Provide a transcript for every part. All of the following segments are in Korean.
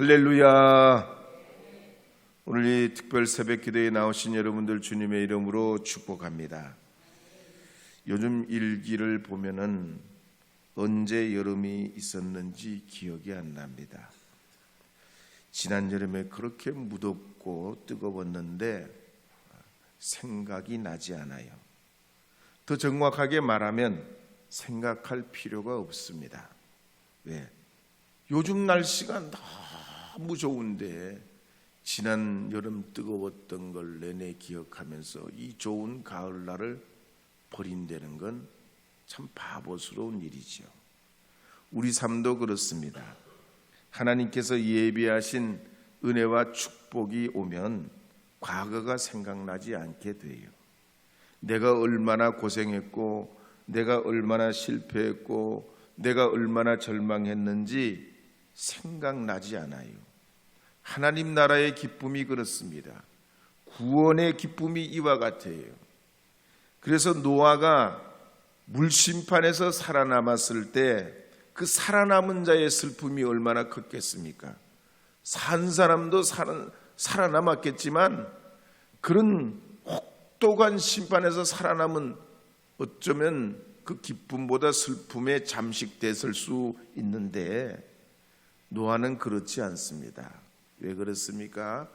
할렐루야. 오늘 이 특별 새벽 기도에 나오신 여러분들 주님의 이름으로 축복합니다. 요즘 일기를 보면은 언제 여름이 있었는지 기억이 안 납니다. 지난 여름에 그렇게 무덥고 뜨거웠는데 생각이 나지 않아요. 더 정확하게 말하면 생각할 필요가 없습니다. 왜? 요즘 날씨가 너무 좋은데 지난 여름 뜨거웠던 걸 내내 기억하면서 이 좋은 가을날을 버린다는 건 참 바보스러운 일이지요. 우리 삶도 그렇습니다. 하나님께서 예비하신 은혜와 축복이 오면 과거가 생각나지 않게 돼요. 내가 얼마나 고생했고, 내가 얼마나 실패했고, 내가 얼마나 절망했는지 생각나지 않아요. 하나님 나라의 기쁨이 그렇습니다. 구원의 기쁨이 이와 같아요. 그래서 노아가 물심판에서 살아남았을 때 그 살아남은 자의 슬픔이 얼마나 컸겠습니까? 산 사람도 살아, 살아남았겠지만 그런 혹독한 심판에서 살아남은 어쩌면 그 기쁨보다 슬픔에 잠식됐을 수 있는데 노아는 그렇지 않습니다. 왜 그렇습니까?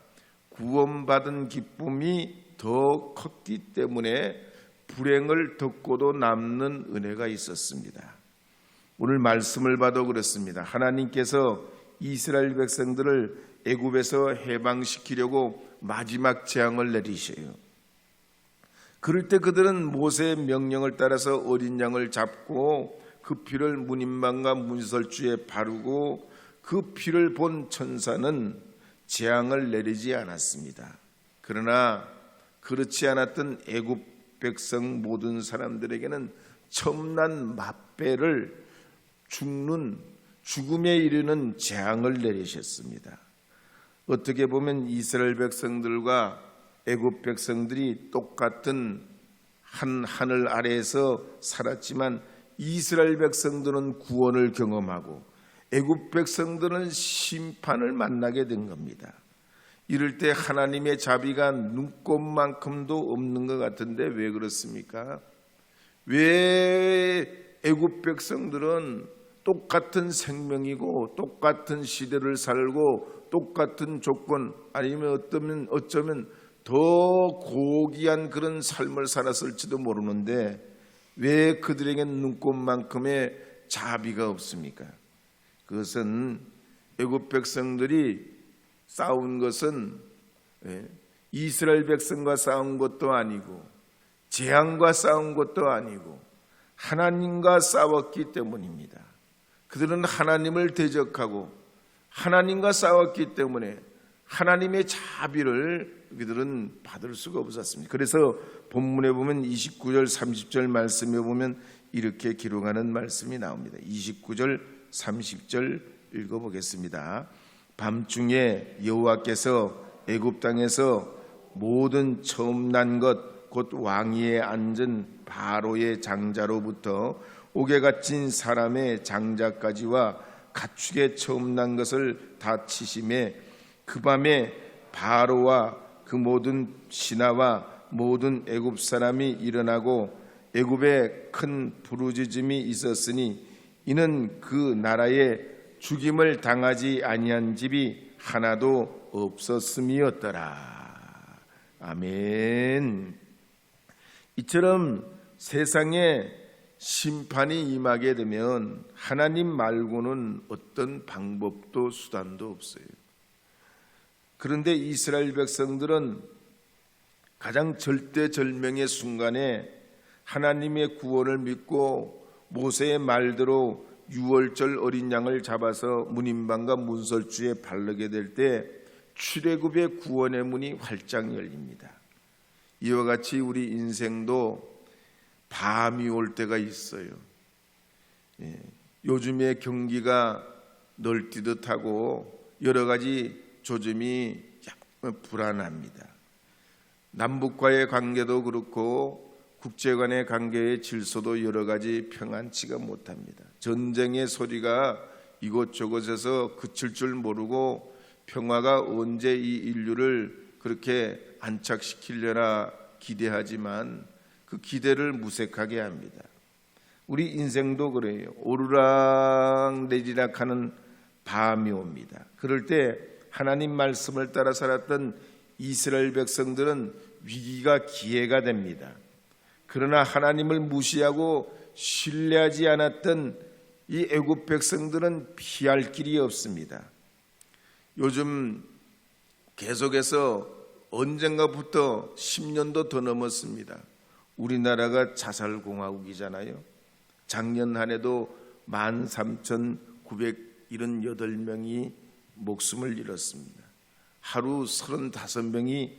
구원받은 기쁨이 더 컸기 때문에 불행을 덮고도 남는 은혜가 있었습니다. 오늘 말씀을 봐도 그렇습니다. 하나님께서 이스라엘 백성들을 애굽에서 해방시키려고 마지막 재앙을 내리셔요. 그럴 때 그들은 모세의 명령을 따라서 어린 양을 잡고 그 피를 문인방과 문설주에 바르고 그 피를 본 천사는 재앙을 내리지 않았습니다. 그러나 그렇지 않았던 애굽 백성 모든 사람들에게는 첨난 맛배를 죽는 죽음에 이르는 재앙을 내리셨습니다. 어떻게 보면 이스라엘 백성들과 애굽 백성들이 똑같은 한 하늘 아래에서 살았지만 이스라엘 백성들은 구원을 경험하고 애굽 백성들은 심판을 만나게 된 겁니다. 이럴 때 하나님의 자비가 눈꼽만큼도 없는 것 같은데 왜 그렇습니까? 왜 애굽 백성들은 똑같은 생명이고 똑같은 시대를 살고 똑같은 조건 아니면 어쩌면 어쩌면 더 고귀한 그런 삶을 살았을지도 모르는데 왜 그들에겐 눈꽃만큼의 자비가 없습니까? 그것은 애굽 백성들이 싸운 것은 예, 이스라엘 백성과 싸운 것도 아니고 재앙과 싸운 것도 아니고 하나님과 싸웠기 때문입니다. 그들은 하나님을 대적하고 하나님과 싸웠기 때문에 하나님의 자비를 그들은 받을 수가 없었습니다. 그래서 본문에 보면 29절 30절 말씀에 보면 이렇게 기록하는 말씀이 나옵니다. 29절 30절 읽어보겠습니다. 밤중에 여호와께서 애굽 땅에서 모든 처음 난 것 곧 왕위에 앉은 바로의 장자로부터 옥에 갇힌 사람의 장자까지와 가축에 처음 난 것을 다 치심에 그 밤에 바로와 그 모든 신하와 모든 애굽 사람이 일어나고 애굽에 큰 부르짖음이 있었으니 이는 그 나라에 죽임을 당하지 아니한 집이 하나도 없었음이었더라. 아멘. 이처럼 세상에 심판이 임하게 되면 하나님 말고는 어떤 방법도 수단도 없어요. 그런데 이스라엘 백성들은 가장 절대절명의 순간에 하나님의 구원을 믿고 모세의 말대로 유월절 어린 양을 잡아서 문인방과 문설주에 바르게 될 때 출애굽의 구원의 문이 활짝 열립니다. 이와 같이 우리 인생도 밤이 올 때가 있어요. 예, 요즘에 경기가 널뛰듯하고 여러 가지 조짐이 불안합니다. 남북과의 관계도 그렇고 국제 간의 관계의 질서도 여러 가지 평안치가 못합니다. 전쟁의 소리가 이곳저곳에서 그칠 줄 모르고 평화가 언제 이 인류를 그렇게 안착시키려나 기대하지만 그 기대를 무색하게 합니다. 우리 인생도 그래요. 오르락 내리락 하는 밤이 옵니다. 그럴 때 하나님 말씀을 따라 살았던 이스라엘 백성들은 위기가 기회가 됩니다. 그러나 하나님을 무시하고 신뢰하지 않았던 이 애굽 백성들은 피할 길이 없습니다. 요즘 계속해서 언젠가부터 10년도 더 넘었습니다. 우리나라가 자살공화국이잖아요. 작년 한 해도 13,978명이 목숨을 잃었습니다. 하루 35명이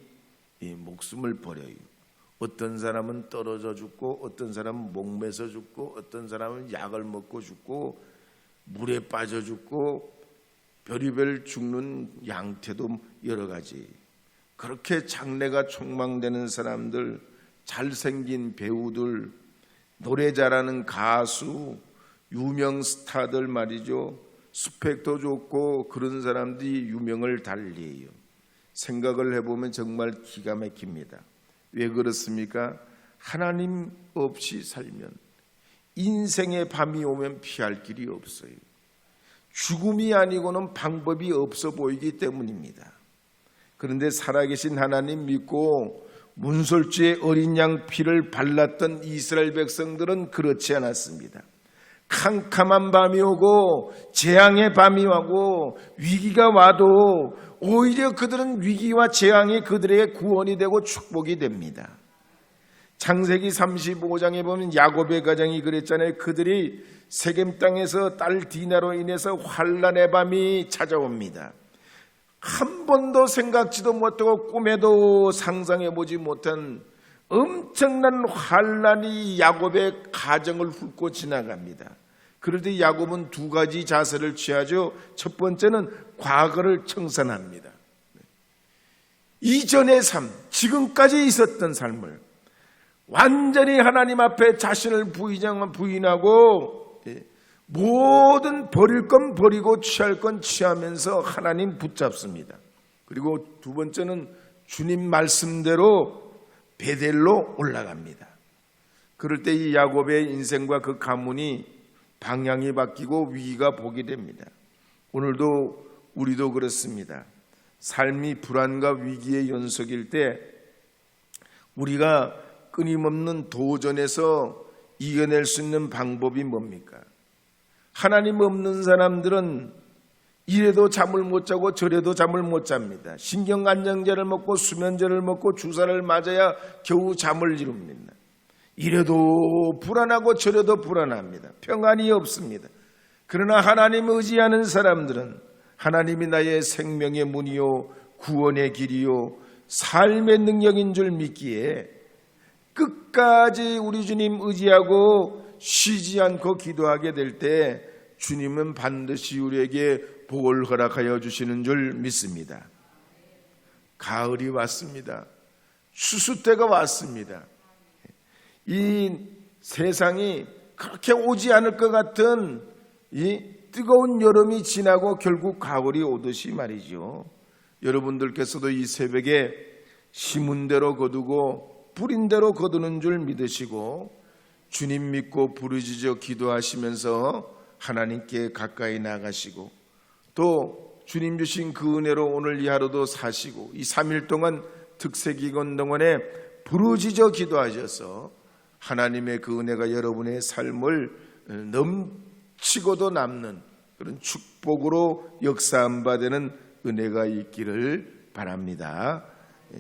목숨을 버려요. 어떤 사람은 떨어져 죽고 어떤 사람은 목매서 죽고 어떤 사람은 약을 먹고 죽고 물에 빠져 죽고 별의별 죽는 양태도 여러 가지. 그렇게 장래가 촉망되는 사람들, 잘생긴 배우들, 노래 잘하는 가수, 유명 스타들 말이죠. 스펙도 좋고 그런 사람들이 유명을 달리해요. 생각을 해보면 정말 기가 막힙니다. 왜 그렇습니까? 하나님 없이 살면 인생의 밤이 오면 피할 길이 없어요. 죽음이 아니고는 방법이 없어 보이기 때문입니다. 그런데 살아계신 하나님 믿고 문설주의 어린 양 피를 발랐던 이스라엘 백성들은 그렇지 않았습니다. 캄캄한 밤이 오고 재앙의 밤이 오고 위기가 와도 오히려 그들은 위기와 재앙이 그들에게 구원이 되고 축복이 됩니다. 창세기 35장에 보면 야곱의 가정이 그랬잖아요. 그들이 세겜 땅에서 딸 디나로 인해서 환란의 밤이 찾아옵니다. 한 번도 생각지도 못하고 꿈에도 상상해 보지 못한 엄청난 환란이 야곱의 가정을 훑고 지나갑니다. 그럴 때 야곱은 두 가지 자세를 취하죠. 첫 번째는 과거를 청산합니다. 이전의 삶, 지금까지 있었던 삶을 완전히 하나님 앞에 자신을 부인하고 예, 모든 버릴 건 버리고 취할 건 취하면서 하나님 붙잡습니다. 그리고 두 번째는 주님 말씀대로 베델로 올라갑니다. 그럴 때 이 야곱의 인생과 그 가문이 방향이 바뀌고 위기가 보게 됩니다. 오늘도 우리도 그렇습니다. 삶이 불안과 위기의 연속일 때 우리가 끊임없는 도전에서 이겨낼 수 있는 방법이 뭡니까? 하나님 없는 사람들은 이래도 잠을 못 자고 저래도 잠을 못 잡니다. 신경안정제를 먹고 수면제를 먹고 주사를 맞아야 겨우 잠을 이룹니다. 이래도 불안하고 저래도 불안합니다. 평안이 없습니다. 그러나 하나님 의지하는 사람들은 하나님이 나의 생명의 문이요 구원의 길이요 삶의 능력인 줄 믿기에 끝까지 우리 주님 의지하고 쉬지 않고 기도하게 될 때 주님은 반드시 우리에게 복을 허락하여 주시는 줄 믿습니다. 가을이 왔습니다. 추수 때가 왔습니다. 이 세상이 그렇게 오지 않을 것 같은 이 뜨거운 여름이 지나고 결국 가을이 오듯이 말이죠. 여러분들께서도 이 새벽에 심은 대로 거두고 뿌린 대로 거두는 줄 믿으시고 주님 믿고 부르짖어 기도하시면서 하나님께 가까이 나가시고 또 주님 주신 그 은혜로 오늘 이 하루도 사시고 이 3일 동안 특세기건 동안에 부르짖어 기도하셔서 하나님의 그 은혜가 여러분의 삶을 넘치고도 남는 그런 축복으로 역사함 바 되는 은혜가 있기를 바랍니다.